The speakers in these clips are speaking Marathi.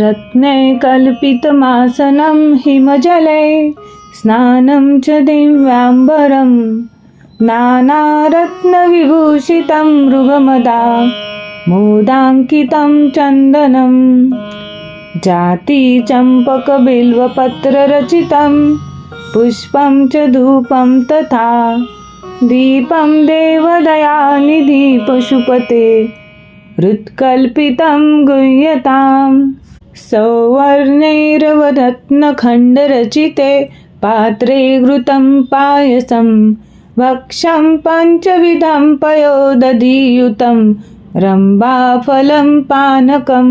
रत्ने कल्पितमासनं हिमजले स्नानं च दिव्याम्बरं नानारत्नविभूषितं मृगमदा मोदाङ्कितं चन्दनं जातिचम्पकबिल्वपत्ररचितं पुष्पं च धूपं तथा दीपं देवदयानिधि पशुपते हृत्कल्पितं गुह्यताम् सौवर्णैरवरत्नखण्डरचिते पात्रे घृतं पायसं भक्षं पञ्चविधं पयोदधीयुतं रम्भाफलं पानकं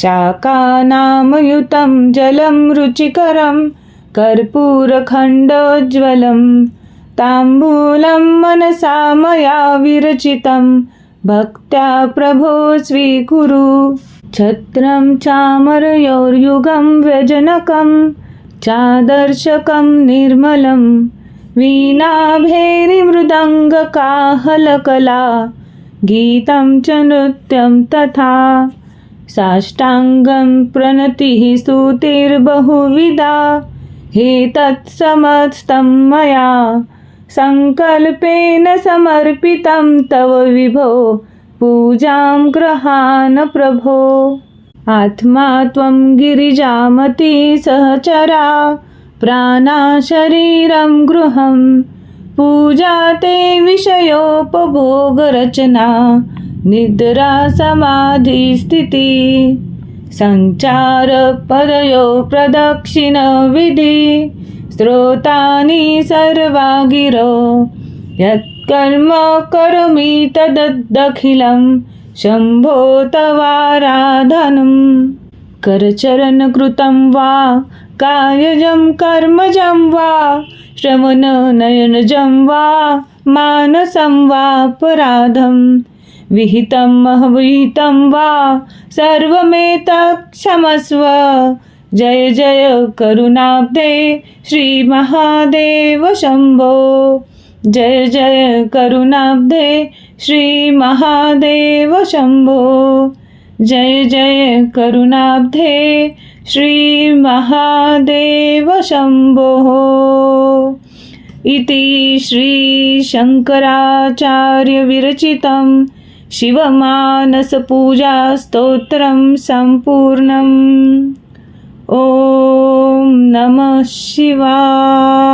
शाकानामयुतं जलं रुचिकरं कर्पूरखण्डोज्ज्वलं ताम्बूलं मनसा मया विरचितं भक्त्या प्रभो स्वीकुरु छत्रं चामरयोर्युगं व्यजनकं चादर्शकं निर्मलं वीणाभेरिमृदङ्गकाहलकला गीतं च नृत्यं तथा साष्टाङ्गं प्रणतिः स्तुतिर्बहुविधा। हे तत्समस्तं मया सङ्कल्पेन समर्पितं तव विभो पूजां गृहाण प्रभो। आत्मा त्वं गिरिजामती सहचरा। प्राणा शरीरं गृहं। पूजा ते विषयोपभोगरचना। निद्रा समाधिस्थिति सञ्चारपदयो प्रदक्षिणविधि स्रोतानि सर्वा गिरो यत्कर्म करोमि तदखिलं शम्भो तवाराधनं करचरणकृतं वा कायजं कर्मजं वा श्रवणनयनजं वा मानसं वापराधं विहितं महविहितं वा सर्वमेतत्क्षमस्व। जय जय करुणाब्धे श्रीमहादेव शम्भो। जय जय करुणाब्धे श्रीमहादेव शंभो। जय जय करुणाब्धे श्रीमहादेव शंभो। इति श्रीशङ्कराचार्यविरचितं शिवमानसपूजास्तोत्रं सम्पूर्णम् ॐ नमः शिवाय।